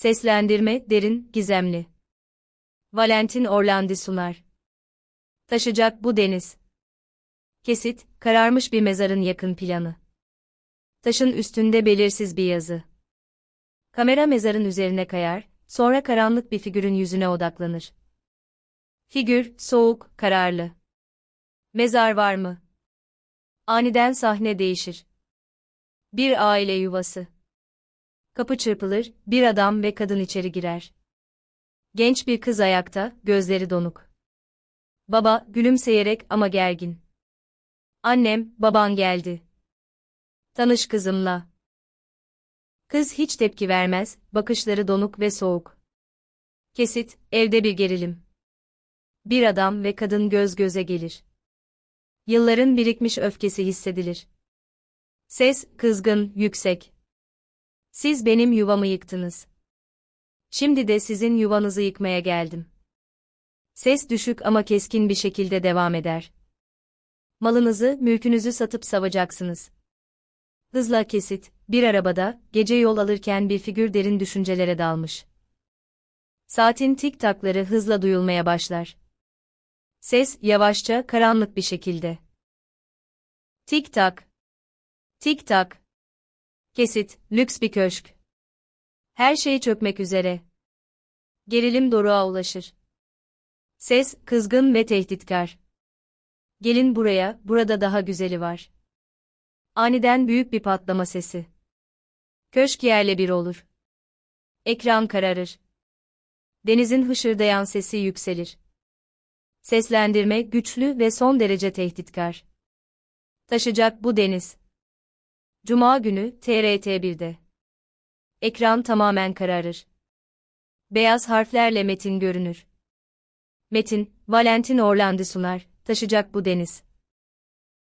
Seslendirme, derin, gizemli. Valentin Orlandi sunar. Taşacak bu deniz. Kesit, kararmış bir mezarın yakın planı. Taşın üstünde belirsiz bir yazı. Kamera mezarın üzerine kayar, sonra karanlık bir figürün yüzüne odaklanır. Figür, soğuk, kararlı. Mezar var mı? Aniden sahne değişir. Bir aile yuvası. Kapı çırpılır, bir adam ve kadın içeri girer. Genç bir kız ayakta, gözleri donuk. Baba, gülümseyerek ama gergin. Annem, baban geldi. Tanış kızımla. Kız hiç tepki vermez, bakışları donuk ve soğuk. Kesit, evde bir gerilim. Bir adam ve kadın göz göze gelir. Yılların birikmiş öfkesi hissedilir. Ses, kızgın, yüksek. Siz benim yuvamı yıktınız. Şimdi de sizin yuvanızı yıkmaya geldim. Ses düşük ama keskin bir şekilde devam eder. Malınızı, mülkünüzü satıp savacaksınız. Hızla kesit, bir arabada, gece yol alırken bir figür derin düşüncelere dalmış. Saatin tik takları hızla duyulmaya başlar. Ses, yavaşça, karanlık bir şekilde. Tik tak. Tik tak. Kesit, lüks bir köşk. Her şey çökmek üzere. Gerilim doruğa ulaşır. Ses, kızgın ve tehditkar. Gelin buraya, burada daha güzeli var. Aniden büyük bir patlama sesi. Köşk yerle bir olur. Ekran kararır. Denizin hışırdayan sesi yükselir. Seslendirme güçlü ve son derece tehditkar. Taşacak bu deniz. Cuma günü TRT 1'de. Ekran tamamen kararır. Beyaz harflerle metin görünür. Metin, Valentin Orlandi sunar, taşacak bu deniz.